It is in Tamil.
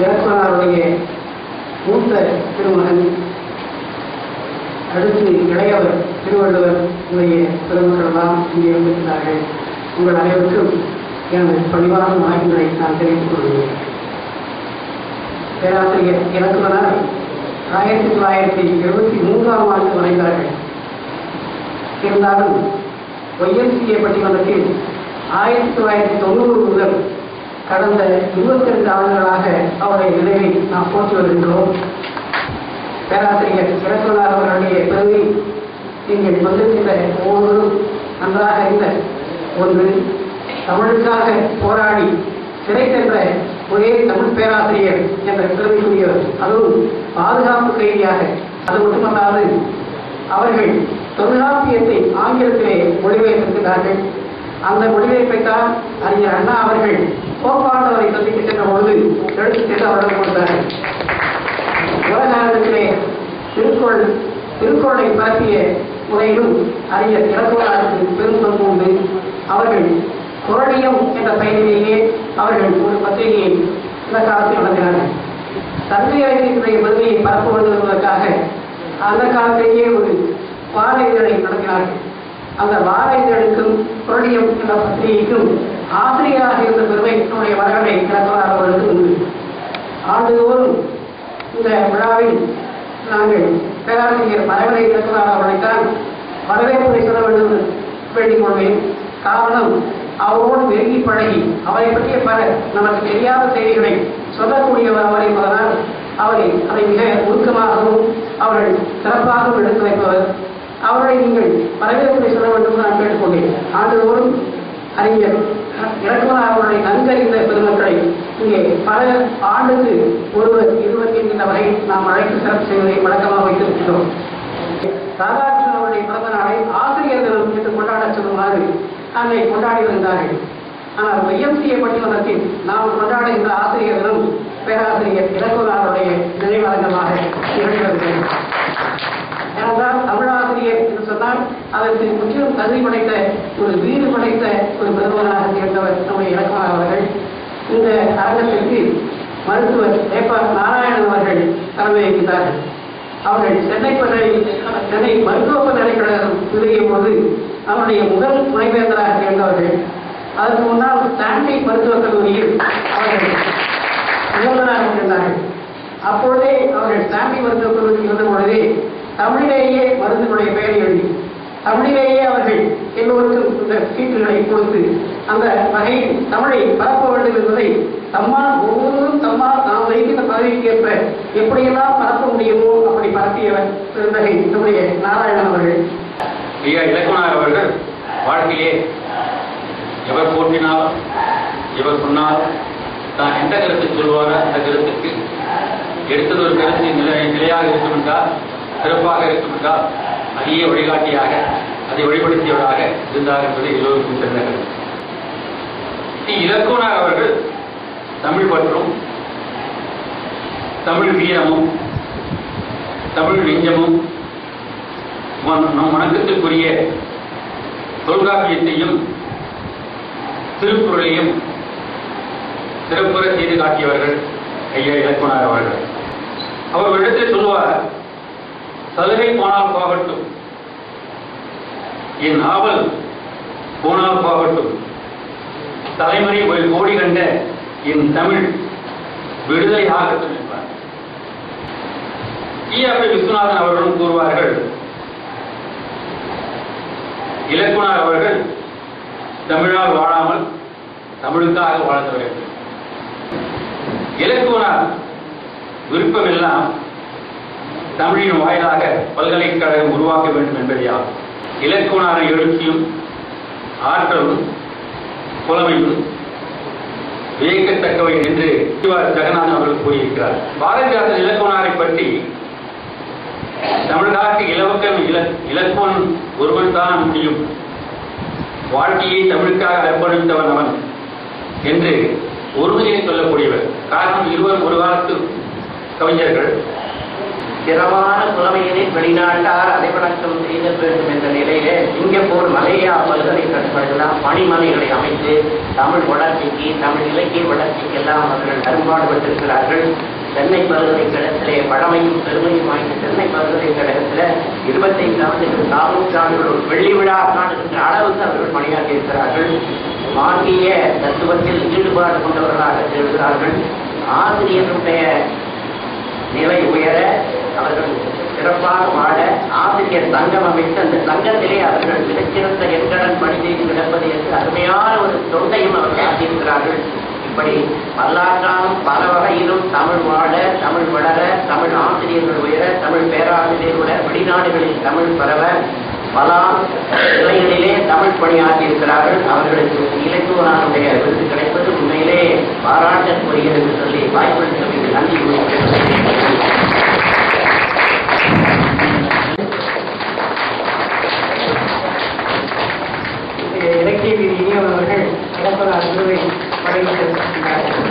இயக்குனருடைய மூத்த திருமகன் அடுத்து இளையவர் திருவள்ளுவர் உடைய பெருமக்களெல்லாம் இங்கே வந்திருக்கிறார்கள் உங்கள் அனைவருக்கும் எனது பணிவான வணக்கங்களை நான் தெரிவித்துக் கொள்கிறேன். பேராசிரியர் இலக்குவனார் ஆயிரத்தி தொள்ளாயிரத்தி எழுபத்தி மூன்றாம் ஆண்டு வரைந்தார்கள். இருந்தாலும் ஒய்எம்சிஏ பட்டிமன்றத்தில் ஆயிரத்தி தொள்ளாயிரத்தி தொண்ணூறு முதல் கடந்த இருபத்தி ரெண்டு ஆண்டுகளாக அவருடைய நினைவை நாம் போற்றி வருகின்றோம். பேராசிரியர் இலக்குவனார் அவர்களுடைய பெருமை நீங்கள் வந்திருக்கிற ஒவ்வொருவரும் நன்றாக அறிந்த ஒன்று தமிழுக்காக போராடி சிறை சென்ற ஒரே தமிழ் பேராசிரியர் என்ற பெருமைக்குரியவர் அதுவும் பாதுகாப்பு கைதியாக அது மட்டுமல்லாது அவர்கள் தொல்காப்பியத்தை ஆங்கிலத்திலே மொழிபெயர்த்திருக்கிறார்கள். அந்த மொழிபெயர்ப்பை தான் அறிஞர் அண்ணா அவர்கள் கோப்பாண்டவரை சந்திக்க சென்ற பொழுது எடுத்து சென்று அவரிடம் கொடுத்தார்கள் உலகாரத்திலே திருக்குறள் திருக்குறளை பரப்பிய முறையிலும் அறிஞர் இறக்குவதற்கு பெரும் பங்கு உண்டு. அவர்கள் குரலியம் என்ற பெயரிலேயே அவர்கள் ஒரு பத்திரிகையை இந்த காலத்தில் நடத்தினார்கள் தந்தை அறிஞர்களுடைய பெருமையை பரப்புவதற்காக என்பதற்காக அந்த காலத்திலேயே ஒரு வார இதழை நடத்தினார்கள். அந்த வார இதழுக்கும் குரலியம் என்ற பத்திரிகைக்கும் ஆசிரியராக இருந்த பெருமை நம்முடைய வரகடை இறக்குவார் அவர்களுக்கு உண்டு. ஆண்டுதோறும் இந்த விழாவில் நாங்கள் பேராசிரியர் மரவரை இறக்குவார் அவர்களைத்தான் வரவேற்புரை சொல்ல வேண்டும் என்று வேண்டிக் கொள்வேன். காரணம் அவரோடு நெருங்கி பழகி அவரை பற்றிய பல நமக்கு தெரியாத செய்திகளை சொல்லக்கூடியவர் அவர் என்பதனால் அவரை அதை மிக உருக்கமாகவும் அவர்கள் சிறப்பாகவும் எடுத்து வைப்பவர் அவரை நீங்கள் வரவேற்புரை சொல்ல வேண்டும் நான் கேட்டுக்கொண்டேன். ஆண்டுதோறும் அறிஞர் இறக்குமனார் அவர்களை நன்கறிந்த பெருமக்களை இங்கே பல ஆண்டுக்கு ஒருவர் இருவர் என்கின்ற வரை நாம் அழைத்து சிறப்பு செய்வதை வழக்கமாக வைத்திருக்கிறோம் ராதாகிருஷ்ணன் அவருடைய பிறந்த நாளை ஆசிரியர் தினம் என்று கொண்டாடச் சொல்லுமாறு அன்னை கொண்டாடி வந்தார்கள். ஆனால் ஒய்எம்சிஏ பட்டிமன்றத்தில் நாம் கொண்டாடுகின்ற ஆசிரியர் தினம் சொன்னால் முற்றிலும் தகுதி படைத்த ஒரு வீடு படைத்த ஒரு பிரதமராக சேர்ந்தவர் நம்முடைய இலக்கணர் அவர்கள். இந்த அரங்கத்திற்கு மருத்துவர் ஏப்பா நாராயணன் அவர்கள் தலைமை வகித்தார்கள். அவர்கள் சென்னை பல்கலை சென்னை மருத்துவ பல்கலைக்கழகம் நிறுவிய போது அவருடைய முதல் துணைவேந்தராக சேர்ந்தவர்கள் அதற்கு முன்னால் ஸ்டான்லி மருத்துவக் கல்லூரியில் அவர்கள் முதல்வராக இருந்தார்கள் அப்பொழுதே அவர்கள் ஸ்டான்லி மருத்துவக் கல்லூரிக்கு இருந்த பொழுதே தமிழிலேயே மருந்துகளுடைய பெயரை எழுதி தமிழிலேயே அவர்கள். எல்லோருக்கும் இந்த சீட்டுகளை கொடுத்து அந்த வகையில் தமிழை பரப்ப வேண்டும் என்பதை தம்மால் ஒவ்வொருவரும் தம்மால் நாம் வைக்கிற பதவிக்கேற்ப எப்படியெல்லாம் பரப்ப முடியுமோ அப்படி பரப்பியவர் பெருந்தகை நம்முடைய நாராயணன் அவர்கள். ஐயா இலக்குனார் அவர்கள் வாழ்க்கையே எவர் போற்றினாலும் எவர் சொன்னால் தான் எந்த கருத்தை சொல்வாரோ அந்த கருத்துக்கு எடுத்தது ஒரு கருத்து நிலை நிலையாக இருக்கும் என்றால் சிறப்பாக இருக்கும் என்றால் அரிய வழிகாட்டியாக அதை வழிபடுத்தியவராக இருந்தார் என்பது எல்லோருக்கும் தெரிந்தது கருத்து ஸ்ரீ இலக்குனார் அவர்கள் தமிழ் பற்றும் தமிழ் வீரமும் தமிழ் நெஞ்சமும் நம் வணக்கத்திற்குரிய தொல்காப்பியத்தையும் திருக்குறளையும் சிறப்புற செய்து காட்டியவர்கள் ஐயா இலக்குனார் அவர்கள். அவர் இடத்தில் சொல்லுவார் சலுகை போனால் போகட்டும். என் நாவல் போனால் போகட்டும். தலைமுறை ஒரு கோடி கண்ட என் தமிழ் விடுதலை ஆகட்டும் என்பார் ஈஆபி விஸ்வநாதன் அவர்களும் கூறுவார்கள் இலக்குனார் அவர்கள் தமிழால் வாழாமல் தமிழுக்காக வாழ்ந்தவர்கள். இலக்குனார் விருப்பமெல்லாம் தமிழின் வாயிலாக பல்கலைக்கழகம் உருவாக்க வேண்டும் என்பதையாகும் இலக்குவனான எழுச்சியும் ஆற்றலும் புலமையும் வியக்கத்தக்கவை என்று சிவார் ஜெகநாதன் அவர்கள் கூறியிருக்கிறார். பாரதிதாசன் இலக்குவனாரை பற்றி தமிழ்நாட்டு இலவக்கம் இல இலக்குவன் ஒருவன் தான் முடியும். வாழ்க்கையை தமிழுக்காக அர்ப்பணித்தவன் அவன் என்று ஒருமையை சொல்லக்கூடியவர். காரணம் இருவர் ஒரு காலத்து கவிஞர்கள். திறமான புலமையினை வெளிநாட்டார் அடைவணக்கம் செய்த வேண்டும் என்ற நிலையிலே சிங்கப்பூர் மலேயா பல்கலைக்கழகங்கள்லாம் பணிமனைகளை அமைத்து தமிழ் வளர்ச்சிக்கு தமிழ் இலக்கிய வளர்ச்சிக்கெல்லாம் அவர்கள் அரும்பாடுபட்டிருக்கிறார்கள் சென்னை பல்கலைக்கழகத்திலே பழமையும் பெருமையும் வாய்ந்த சென்னை பல்கலைக்கழகத்தில் இருபத்தைந்து ஆண்டுகள் நானூற்றாண்டுகள் ஒரு வெள்ளி விழா காணுகின்ற அளவுக்கு அவர்கள் பணியாற்றி இருக்கிறார்கள். மார்க்கிய தத்துவத்தில் ஈடுபாடு கொண்டவர்களாக திகழ்கிறார்கள் ஆசிரியருடைய நிலை உயர அவர்கள் சிறப்பாக வாழ ஆசிரியர் சங்கம் அமைத்து அந்த சங்கத்திலே அவர்கள் மிகச்சிறந்த எண்கடன் பணி செய்து கிடப்பது என்று அருமையான ஒரு தொண்டையும் அவர்கள் ஆற்றியிருக்கிறார்கள் இப்படி வரலாற்றாலும் பல வகையிலும் தமிழ் வாழ தமிழ் வளர தமிழ் ஆசிரியர்கள் உயர தமிழ் பேராசிரியர் உயர வெளிநாடுகளில் தமிழ் பரவ பல நிலைகளிலே தமிழ் பணியாற்றியிருக்கிறார்கள். அவர்களுக்கு இலக்குவனாருடைய விருது கிடைப்பது உண்மையிலே பாராட்டக்கூடியது என்று சொல்லி வாய்ப்பளித்தமைக்கு நன்றி கூறுகிறேன். பெரியவர்கள் இனியவர்கள் இலக்கண